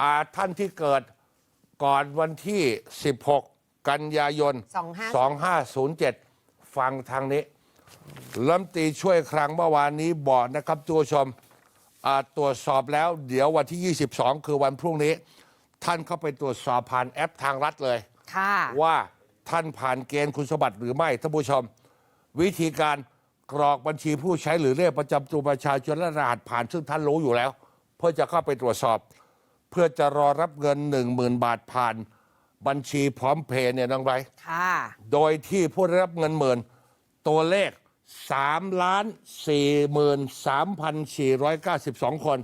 อ่าท่านที่เกิดก่อนวันที่ 16 กันยายน 2507 ฟังทางนี้รัฐมนตรีช่วยคลังเมื่อวานนี้บอกนะครับทุกผู้ชมอ่าตรวจสอบแล้วเดี๋ยววันที่ 22 คือวันพรุ่งนี้ ท่านเข้าไปตรวจสอบผ่านแอปทางรัฐเลยค่ะว่าท่านผ่านเกณฑ์คุณสมบัติหรือไม่ท่านผู้ชม วิธีการกรอกบัญชีผู้ใช้หรือเลขประจำตัวประชาชนและรหัสผ่านซึ่งท่านรู้อยู่แล้ว เพื่อจะเข้าไปตรวจสอบ เพื่อจะรอรับเงิน 1 0,000 บาทผ่าน บัญชีพร้อมเพย์เนี่ยน้องไรค่ะ โดยที่ผู้ได้รับเงินหมื่นตัวเลข3ล้าน4 3 4 9 2 คน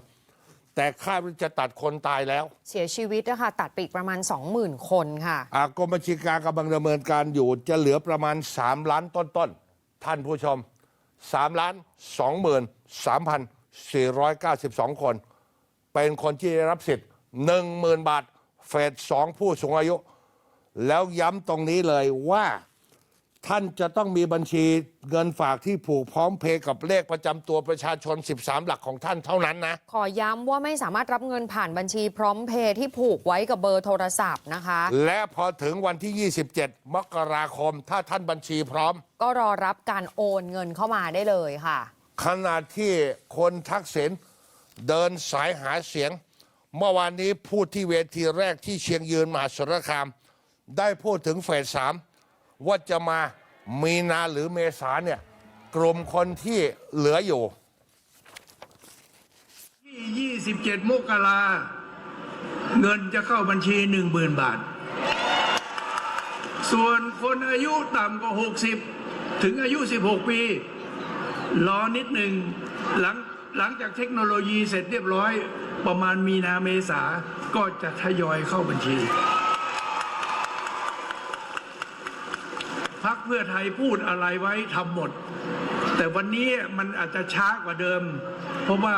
แต่คาดว่าจะตัดคนตายแล้วเสียชีวิตนะคะตัดไปอีกประมาณ 20,000 คนค่ะ อากรมบัญชีกลารกำลังดำเนินการอยู่จะเหลือประมาณ 3 ล้านต้นๆท่านผู้ชม 3 ล้าน 2 3 4 9 2 คน เป็นคนที่ได้รับสิทธิ์ 10,000บาท เฟสสองผู้สูงอายุ แล้วย้ำตรงนี้เลยว่าท่านจะต้องมีบัญชีเงินฝากที่ผูกพร้อมเพย์กับเลขประจำตัวประชาชน 13 หลักของท่านเท่านั้นนะ ขอย้ำว่าไม่สามารถรับเงินผ่านบัญชีพร้อมเพย์ที่ผูกไว้กับเบอร์โทรศัพท์นะคะ และพอถึงวันที่ 27 มกราคม ถ้าท่านบัญชีพร้อม ก็รอรับการโอนเงินเข้ามาได้เลยค่ะ ขณะที่คนทักษิณเดินสายหาเสียง เมื่อวานนี้พูดที่เวทีแรกที่เชียงยืนมหาสารคาม ได้พูดถึงเฟสสามว่าจะมามีนาหรือเมษาเนี่ยกลุ่มคนที่เหลืออยู่ที่27 มกราเงินจะเข้าบัญชี 10,000 บาท ส่วนคนอายุต่ำกว่า 60 ถึงอายุ 16 ปี รอนิดหนึ่งหลัง หลังจากเทคโนโลยีเสร็จเรียบร้อย ประมาณมีนาเมษาก็จะทยอยเข้าบัญชี พักเพื่อไทยพูดอะไรไว้ทำหมด แต่วันนี้มันอาจจะช้ากว่าเดิม เพราะว่า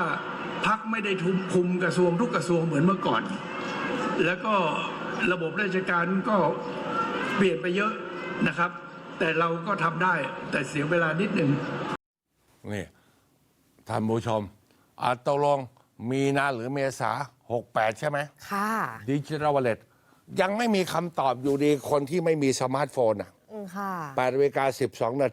พักไม่ได้ทุมคุมกระทรวงทุกกระทรวงเหมือนเมื่อก่อน แล้วก็ระบบราชการก็เปลี่ยนไปเยอะนะครับ แต่เราก็ทำได้แต่เสียเวลานิดหนึ่งนี่ท่านผู้ชม อาตกลงมีนาหรือเมษา 68 ใช่ไหมค่ะ ดิจิทัลวอลเล็ตยังไม่มีคำตอบอยู่ดีคนที่ไม่มีสมาร์ทโฟนอะ อืมค่ะ 8นาฬิกา12 นาที